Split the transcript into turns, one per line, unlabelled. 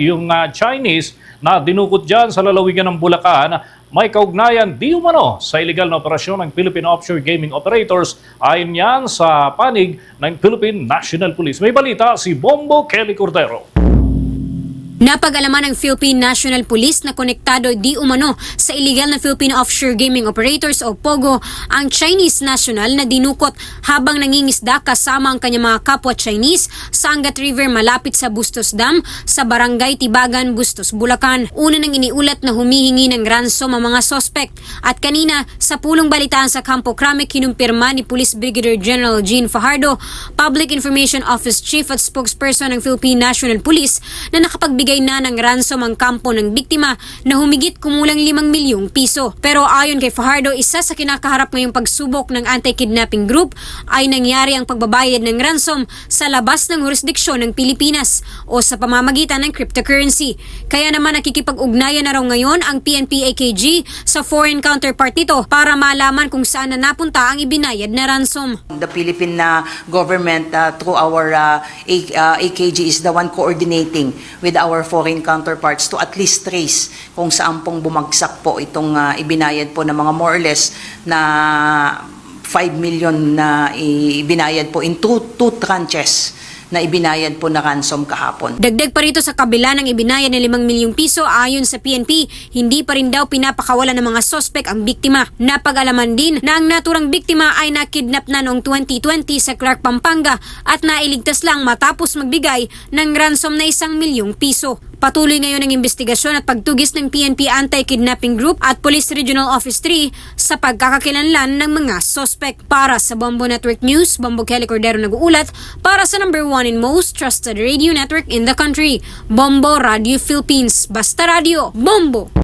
yung ah, Chinese na dinukot dyan sa lalawigan ng Bulacan may kaugnayan di umano sa illegal na operasyon ng Philippine Offshore Gaming Operators ayon yan sa panig ng Philippine National Police. May balita si Bombo Kelly Cordero.
Napag-alaman ng Philippine National Police na konektado di umano sa illegal na Philippine Offshore Gaming Operators o POGO ang Chinese national na dinukot habang nangingisda kasama ang kanyang mga kapwa Chinese sa Angat River malapit sa Bustos Dam sa Barangay Tibagan, Bustos, Bulacan. Una nang iniulat na humihingi ng ransom ang mga sospek at kanina sa pulong balitaan sa Campo Crame kinumpirma ni Police Brigadier General Gene Fajardo, Public Information Office Chief at spokesperson ng Philippine National Police na nakapagbigay na ng ransom ang kampo ng biktima na humigit kumulang 5 milyong piso. Pero ayon kay Fajardo, isa sa kinakaharap ngayong pagsubok ng anti-kidnapping group ay nangyari ang pagbabayad ng ransom sa labas ng jurisdiksyon ng Pilipinas o sa pamamagitan ng cryptocurrency. Kaya naman nakikipag-ugnayan na raw ngayon ang PNP-AKG sa foreign counterpart nito para malaman kung saan na napunta ang ibinayad na ransom.
The Philippine uh, government uh, through our uh, A- uh, AKG is the one coordinating with our foreign counterparts to at least trace kung saan pong bumagsak po itong uh, ibinayad po ng mga more or less na 5 million na ibinayad po in two, two tranches na ibinayad po na ransom kahapon.
Dagdag pa rito sa kabila ng ibinayad ng 5 milyong piso ayon sa PNP, hindi pa rin daw pinapakawalan ng mga sospek ang biktima. Napag-alaman din na ang naturang biktima ay nakidnap na noong 2020 sa Clark, Pampanga at nailigtas lang matapos magbigay ng ransom na isang milyong piso. Patuloy ngayon ang investigasyon at pagtugis ng PNP Anti-Kidnapping Group at Police Regional Office 3 sa pagkakakilanlan ng mga sospek. Para sa Bombo Network News, Bombo Kelly Cordero nag-uulat para sa number one and most trusted radio network in the country, Bombo Radio Philippines. Basta Radio, Bombo!